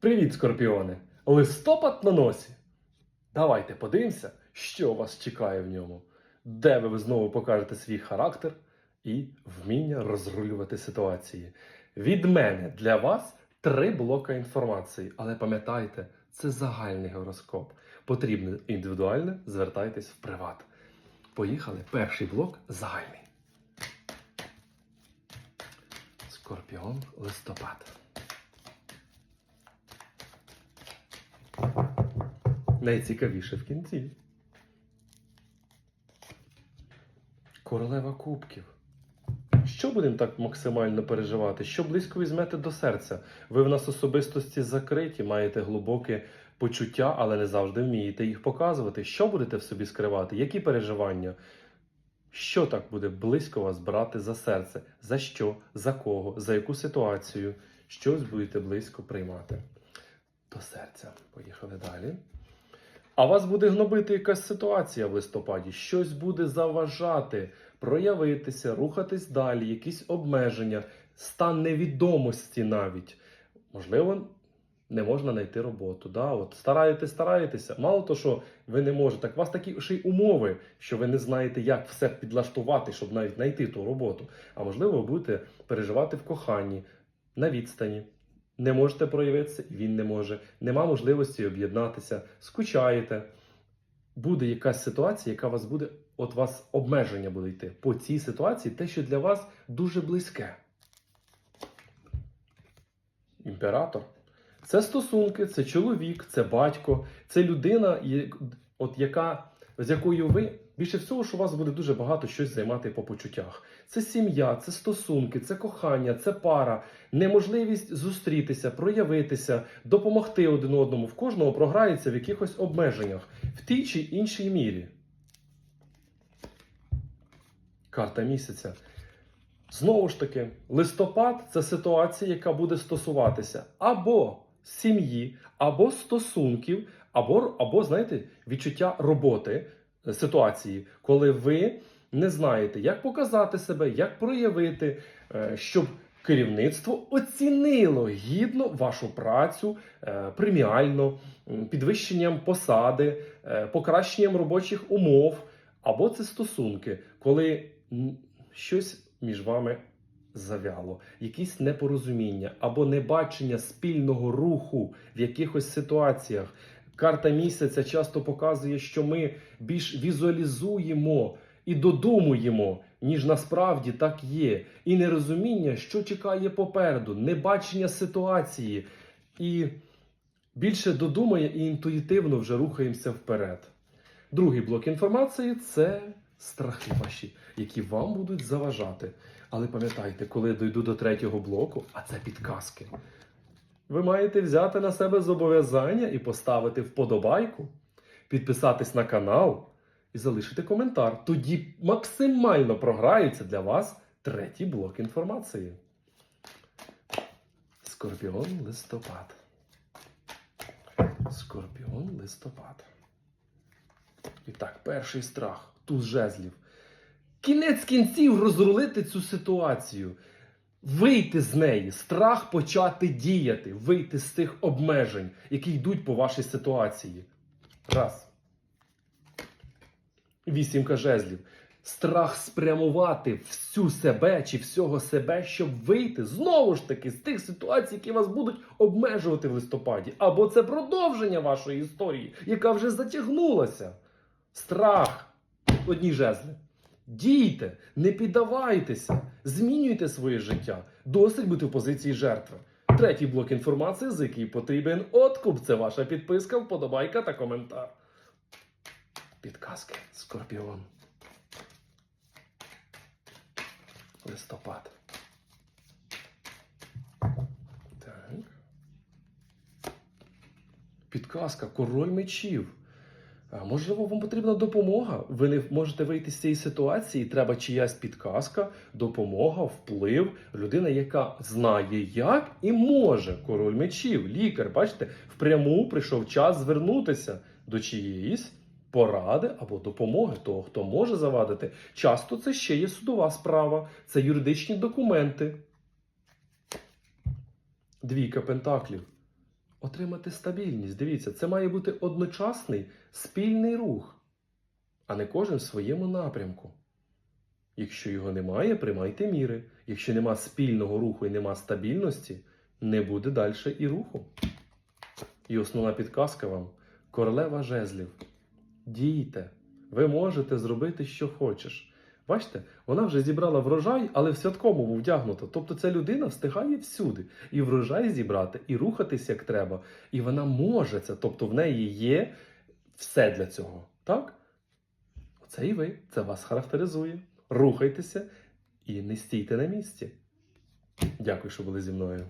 Привіт, скорпіони! Листопад на носі. Давайте подивимося, що вас чекає в ньому, де ви знову покажете свій характер і вміння розрулювати ситуації. Від мене для вас три блока інформації, але пам'ятайте, це загальний гороскоп. Потрібно індивідуально, звертайтесь в приват. Поїхали. Перший блок загальний. Скорпіон листопад. Найцікавіше в кінці. Королева кубків. Що будемо так максимально переживати? Що близько візьмете до серця? Ви в нас особистості закриті, маєте глибоке почуття, але не завжди вмієте їх показувати. Що будете в собі скривати? Які переживання? Що так буде близько вас брати за серце? За що? За кого? За яку ситуацію? Щось будете близько приймати до серця. Поїхали далі. А вас буде гнобити якась ситуація в листопаді, щось буде заважати, проявитися, рухатись далі, якісь обмеження, стан невідомості навіть. Можливо, не можна знайти роботу. Да? От стараєтесь, стараєтеся. Мало то, що ви не можете, так у вас такі ще й умови, що ви не знаєте, як все підлаштувати, щоб навіть знайти ту роботу. А можливо, ви будете переживати в коханні, на відстані. Не можете проявитися, він не може. Нема можливості об'єднатися, скучаєте. Буде якась ситуація, яка вас буде, от вас обмеження буде йти по цій ситуації, те, що для вас дуже близьке. Імператор. Це стосунки, це чоловік, це батько, це людина, от яка, з якою ви більше всього, що у вас буде дуже багато щось займати по почуттях. Це сім'я, це стосунки, це кохання, це пара, неможливість зустрітися, проявитися, допомогти один одному. В кожного програється в якихось обмеженнях в тій чи іншій мірі. Карта місяця. Знову ж таки, листопад це ситуація, яка буде стосуватися або сім'ї, або стосунків, або, або знаєте, відчуття роботи е, ситуації, коли ви не знаєте, як показати себе, як проявити, е, щоб керівництво оцінило гідно вашу працю е, преміально, підвищенням посади, покращенням робочих умов, або це стосунки, коли щось між вами завяло, якісь непорозуміння або небачення спільного руху в якихось ситуаціях. Карта місяця часто показує, що ми більш візуалізуємо і додумуємо, ніж насправді так є. І нерозуміння, що чекає попереду, небачення ситуації. І більше додумає і інтуїтивно вже рухаємося вперед. Другий блок інформації це страхи ваші, які вам будуть заважати. Але пам'ятайте, коли я дойду до третього блоку, а це підказки, ви маєте взяти на себе зобов'язання і поставити вподобайку, підписатись на канал і залишити коментар. Тоді максимально програється для вас третій блок інформації. Скорпіон листопад. Скорпіон листопад. І так, перший страх. Туз жезлів. Кінець кінців розрулити цю ситуацію. Вийти з неї, страх почати діяти, вийти з тих обмежень, які йдуть по вашій ситуації. Раз. Вісімка жезлів. Страх спрямувати всю себе чи всього себе, щоб вийти знову ж таки з тих ситуацій, які вас будуть обмежувати в листопаді. Або це продовження вашої історії, яка вже затягнулася. Страх. Одні жезли. Дійте, не піддавайтеся, змінюйте своє життя. Досить бути в позиції жертви. Третій блок інформації, за який потрібен откуп. Це ваша підписка, вподобайка та коментар. Підказки. Скорпіон. Листопад. Так. Підказка. Король мечів. Можливо, вам потрібна допомога. Ви не можете вийти з цієї ситуації. Треба чиясь підказка, допомога, вплив. Людина, яка знає, як і може. Король мечів, лікар. Бачите, впряму прийшов час звернутися до чиєїсь поради або допомоги того, хто може завадити. Часто це ще є судова справа, це юридичні документи. Двійка пентаклів. Отримати стабільність. Дивіться, це має бути одночасний спільний рух, а не кожен в своєму напрямку. Якщо його немає, приймайте міри. Якщо нема спільного руху і нема стабільності, не буде далі і руху. І основна підказка вам королева жезлів. Дійте, ви можете зробити, що хочеш. Бачите, вона вже зібрала врожай, але в святковому вдягнута. Тобто ця людина встигає всюди. І врожай зібрати, і рухатись як треба. І вона може це. Тобто в неї є все для цього. Так? Оце і ви. Це вас характеризує. Рухайтеся і не стійте на місці. Дякую, що були зі мною.